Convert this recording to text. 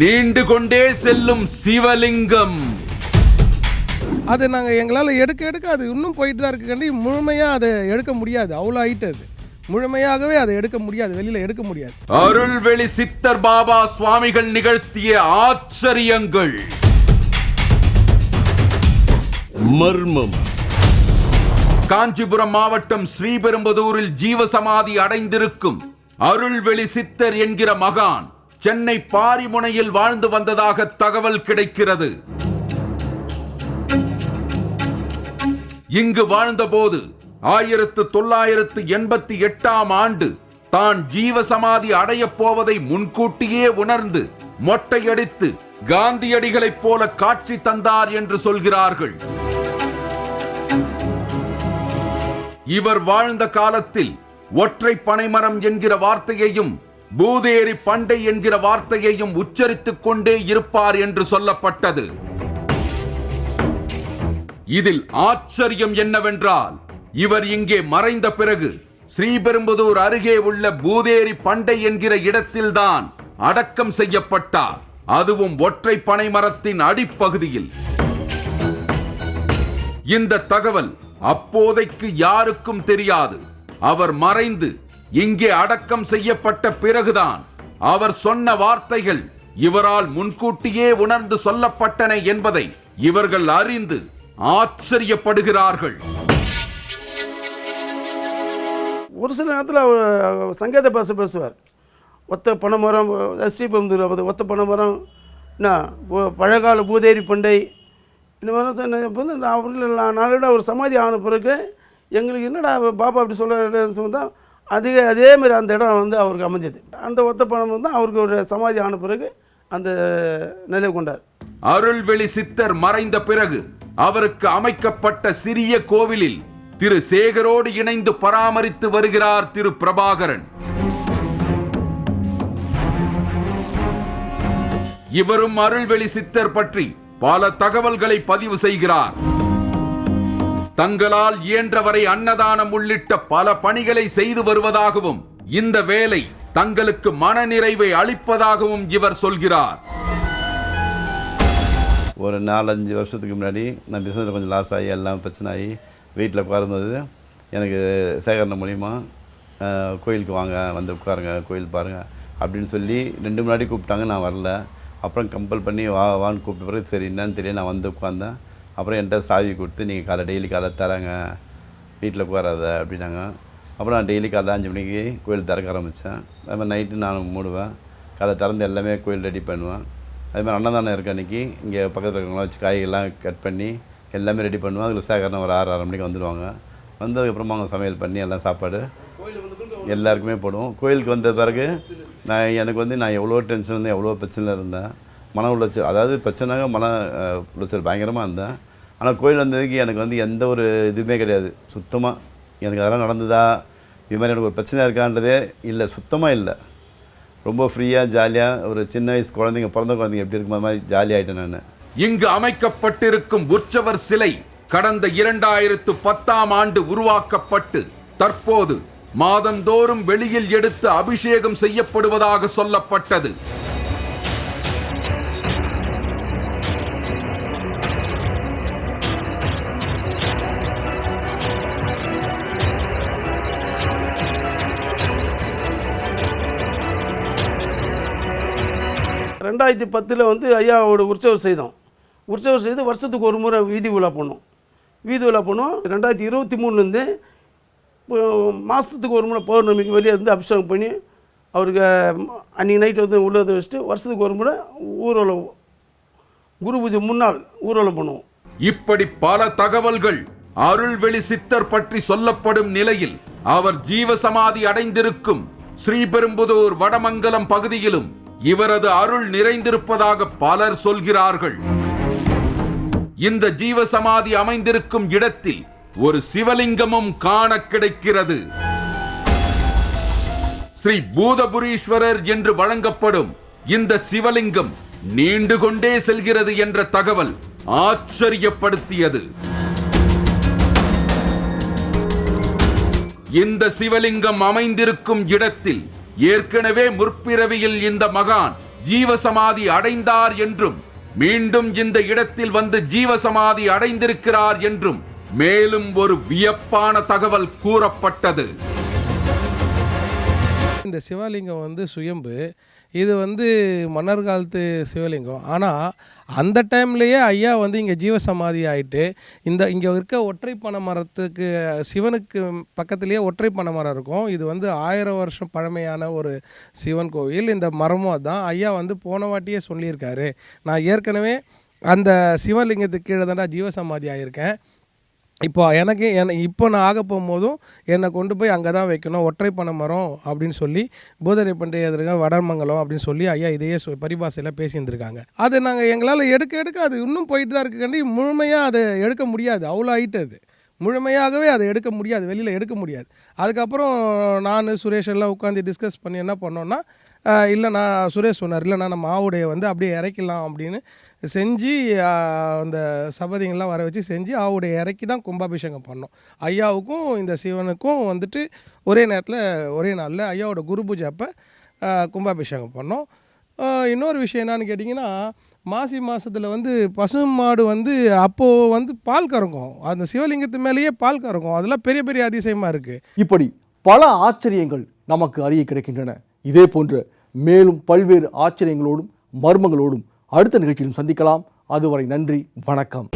நீண்டு கொண்டே செல்லும் சிவலிங்கம். அது நாங்கள் எங்களால் எடுக்க எடுக்க அது இன்னும் போயிட்டு தான் இருக்குக்காண்டி முழுமையாக அதை எடுக்க முடியாது. அவ்வளோ ஹைட் அது. முழுமையாகவே அதை எடுக்க முடியாது. வெளியில் எடுக்க முடியாது. அருள்வெளி சித்தர் பாபா சுவாமிகள் நிகழ்த்திய ஆச்சரியங்கள். மர்மம். காஞ்சிபுரம் மாவட்டம் ஸ்ரீபெரும்புதூரில் ஜீவசமாதி அடைந்திருக்கும் அருள்வெளி சித்தர் என்கிற மகான். சென்னை பாரிமுனையில் வாழ்ந்து வந்ததாக தகவல் கிடைக்கிறது. இங்கு வாழ்ந்தபோது ஆயிரத்து தொள்ளாயிரத்து எண்பத்தி எட்டாம் ஆண்டு தான் ஜீவசமாதி அடையப் போவதை முன்கூட்டியே உணர்ந்து மொட்டையடித்து காந்தியடிகளைப் போல காட்சி தந்தார் என்று சொல்கிறார்கள். இவர் வாழ்ந்த காலத்தில் ஒற்றை பனைமரம் என்கிற வார்த்தையையும் பூதேரி பண்டை என்கிற வார்த்தையையும் உச்சரித்துக் கொண்டே இருப்பார் என்று சொல்லப்பட்டது. இதில் ஆச்சரியம் என்னவென்றால் இவர் இங்கே மறைந்த பிறகு ஸ்ரீபெரும்புதூர் அருகே உள்ள பூதேரி பண்டை என்கிற இடத்தில்தான் அடக்கம் செய்யப்பட்டார். அதுவும் ஒற்றை பனை மரத்தின் அடிப்பகுதியில். இந்த தகவல் அப்போதைக்கு யாருக்கும் தெரியாது. அவர் மறைந்து இங்கே அடக்கம் செய்யப்பட்ட பிறகுதான் அவர் சொன்ன வார்த்தைகள் இவரால் முன்கூட்டியே உணர்ந்து சொல்லப்பட்டன என்பதை இவர்கள் அறிந்து ஆச்சரியப்படுகிறார்கள். ஒரு சில நேரத்தில் அவர் சங்கீத பாச பேசுவார். ஒத்த பனைமரம் ஸ்ரீபெரும்புதூர் ஒத்த பனைமரம் என்ன பழகால பூதேரி பண்டை இந்த மாதிரி சொன்ன வந்து நான் அவர்கள் நாளோட அவர் சமாதி ஆன பிறகு எங்களுக்கு என்னடா பாபா அப்படி சொல்கிறேன்னு சொன்னால் அது அதே மாதிரி அந்த இடம் வந்து அவருக்கு அமைஞ்சது. அந்த ஒத்த பணம் தான் அவருக்கு ஒரு சமாதி ஆன பிறகு அந்த நிலை கொண்டார். அருள்வெளி சித்தர் மறைந்த பிறகு அவருக்கு அமைக்கப்பட்ட சிறிய கோவிலில் திரு சேகரோடு இணைந்து பராமரித்து வருகிறார் திரு பிரபாகரன். இவரும் அருள்வெளி சித்தர் பற்றி பல தகவல்களை பதிவு செய்கிறார். தங்களால் இயன்றவரை அன்னதானம் உள்ளிட்ட பல பணிகளை செய்து வருவதாகவும் இந்த வேலை தங்களுக்கு மனநிறைவை அளிப்பதாகவும் இவர் சொல்கிறார். ஒரு நாலஞ்சு வருஷத்துக்கு முன்னாடி நான் பிஸ்னஸில் கொஞ்சம் லாஸ் ஆகி எல்லாம் பிரச்சனை ஆகி வீட்டில் உட்காரும்போது எனக்கு சேகரண மூலிமா கோயிலுக்கு வாங்க வந்து உட்காருங்க கோயில் பாருங்கள் அப்படின்னு சொல்லி ரெண்டு முன்னாடி கூப்பிட்டாங்க நான் வரல. அப்புறம் கம்பல் பண்ணி வா வான்னு கூப்பிட்ட பிறகு சரி என்னன்னு தெரியல நான் வந்து உட்காந்தேன் அப்புறம் என்கிட்ட சாவி கொடுத்து நீங்கள் காலை டெய்லி காலை தராங்க வீட்டில் உட்காராத அப்படின்னாங்க. அப்புறம் நான் டெய்லி காலைல அஞ்சு மணிக்கு கோயில் திறக்க ஆரம்பித்தேன் அது மாதிரி நைட்டு நான் மூடுவேன். காலை திறந்து எல்லாமே கோயில் ரெடி பண்ணுவேன். அது மாதிரி அன்னதானம் இருக்க அன்றைக்கி இங்கே பக்கத்தில் இருக்கிறவங்களாம் வச்சு காய்கறிலாம் கட் பண்ணி எல்லாமே ரெடி பண்ணுவேன். அதில் சேகரணம் ஒரு ஆறு ஆறு மணிக்கு வந்துடுவாங்க. வந்ததுக்கப்புறமா அவங்க சமையல் பண்ணி எல்லாம் சாப்பாடு எல்லாருக்குமே போடுவோம். கோயிலுக்கு வந்த பிறகு நான் எனக்கு வந்து நான் எவ்வளோ டென்ஷன் வந்து எவ்வளோ பிரச்சனையில் இருந்தேன். மன உளைச்சல் அதாவது பிரச்சனைங்க மன உளைச்சல் பயங்கரமாக இருந்தேன். ஆனால் கோயில் வந்ததுக்கு எனக்கு வந்து எந்த ஒரு இதுவுமே கிடையாது. சுத்தமாக எனக்கு அதெல்லாம் நடந்ததா இது மாதிரி எனக்கு ஒரு பிரச்சனை இருக்கான்றதே இல்லை. சுத்தமாக இல்லை. ரொம்ப ஃப்ரீயாக ஜாலியாக ஒரு சின்ன வயசு குழந்தைங்க பிறந்த குழந்தைங்க எப்படி இருக்கும் அது மாதிரி ஜாலியாகிட்டேன் நான். இங்கு அமைக்கப்பட்டிருக்கும் உற்சவர் சிலை கடந்த இரண்டாயிரத்து பத்தாம் ஆண்டு உருவாக்கப்பட்டு தற்போது மாதந்தோறும் வெளியில் எடுத்து அபிஷேகம் செய்யப்படுவதாக சொல்லப்பட்டது. ரெண்டாயிரத்தி பத்தில் வந்து ஐயாவோட உற்சவம் செய்தோம். உற்சவம் செய்து வருஷத்துக்கு ஒரு முறை வீதி விழா பண்ணோம். வீதி விழா பண்ணோம். ரெண்டாயிரத்தி இருபத்தி மூணுலேருந்து மாதத்துக்கு ஒரு முறை பௌர்ணமிக்கு வெளியே இருந்து அபிஷேகம் பண்ணி அவருக்கு அன்றைக்கி நைட்டு வந்து உள்ளதை வச்சுட்டு வருஷத்துக்கு ஒரு முறை ஊர்வலம் குரு பூஜை முன்னாள் ஊர்வலம் பண்ணுவோம். இப்படி பல தகவல்கள் அருள்வெளி சித்தர் பற்றி சொல்லப்படும் நிலையில் அவர் ஜீவசமாதி அடைந்திருக்கும் ஸ்ரீபெரும்புதூர் வடமங்கலம் பகுதியிலும் இவரது அருள் நிறைந்திருப்பதாக பலர் சொல்கிறார்கள். இந்த ஜீவசமாதி அமைந்திருக்கும் இடத்தில் ஒரு சிவலிங்கமும் காண கிடைக்கிறது. ஸ்ரீ பூதபுரீஸ்வரர் என்று வழங்கப்படும் இந்த சிவலிங்கம் நீண்டு கொண்டே செல்கிறது என்ற தகவல் ஆச்சரியப்படுத்தியது. இந்த சிவலிங்கம் அமைந்திருக்கும் இடத்தில் ஏற்கனவே முற்பிறவியில் இந்த மகான் ஜீவசமாதி அடைந்தார் என்றும் மீண்டும் இந்த இடத்தில் வந்து ஜீவசமாதி அடைந்திருக்கிறார் என்றும் மேலும் ஒரு வியப்பான தகவல் கூறப்பட்டது. இந்த சிவலிங்கம் வந்து சுயம்பு. இது வந்து மன்னர் காலத்து சிவலிங்கம். ஆனால் அந்த டைம்லேயே ஐயா வந்து இங்கே ஜீவசமாதி ஆயிட்டு இந்த இங்கே இருக்க ஒற்றை பனை மரத்துக்கு சிவனுக்கு பக்கத்துலேயே ஒற்றை பனை மரம் இருக்கும். இது வந்து ஆயிரம் வருஷம் பழமையான ஒரு சிவன் கோவில். இந்த மரமும் தான் ஐயா வந்து போன வாட்டியே சொல்லியிருக்காரு. நான் ஏற்கனவே அந்த சிவலிங்கத்துக்கு கீழே தானே ஜீவசமாதி ஆகியிருக்கேன் இப்போ எனக்கு என்ன இப்போ நான் ஆக போகும்போதும் என்னை கொண்டு போய் அங்கே தான் வைக்கணும் ஒற்றை பனை மரம் அப்படின்னு சொல்லி பூதரை பண்டிகை வடமங்கலம் அப்படின்னு சொல்லி ஐயா இதையே சொ- பரிபாஷையில் பேசியிருந்திருக்காங்க. அது நாங்கள் எங்களால் எடுக்க எடுக்க அது இன்னும் போயிட்டு தான் இருக்குக்காண்டி முழுமையாக அதை எடுக்க முடியாது அவ்வளோ ஆகிட்டு அது. முழுமையாகவே அதை எடுக்க முடியாது வெளியில் எடுக்க முடியாது. அதுக்கப்புறம் நான் சுரேஷ் எல்லாம் உட்காந்து டிஸ்கஸ் பண்ணி என்ன பண்ணோன்னா இல்லைண்ணா இல்லை நான் சுரேஷ் சொன்னார். இல்லைண்ணா நம்ம மாவுடைய வந்து அப்படியே இறக்கலாம் அப்படின்னு செஞ்சு அந்த சபதிங்கெல்லாம் வர வச்சு செஞ்சு ஆவுடைய இறக்கி தான் கும்பாபிஷேகம் பண்ணோம். ஐயாவுக்கும் இந்த சிவனுக்கும் வந்துட்டு ஒரே நேரத்தில் ஒரே நாளில் ஐயாவோட குரு பூஜை அப்போ கும்பாபிஷேகம் பண்ணோம். இன்னொரு விஷயம் என்னன்னு கேட்டிங்கன்னா மாசி மாதத்தில் வந்து பசு மாடு வந்து அப்போது வந்து பால் கறக்கும். அந்த சிவலிங்கத்து மேலேயே பால் கறக்கும். அதெல்லாம் பெரிய பெரிய அதிசயமாக இருக்குது இப்படி பல ஆச்சரியங்கள் நமக்கு அறிய கிடைக்கின்றன. இதே போன்ற மேலும் பல்வேறு ஆச்சரியங்களோடும் மர்மங்களோடும் அடுத்த நிகழ்ச்சியிலும் சந்திக்கலாம். அதுவரை நன்றி வணக்கம்.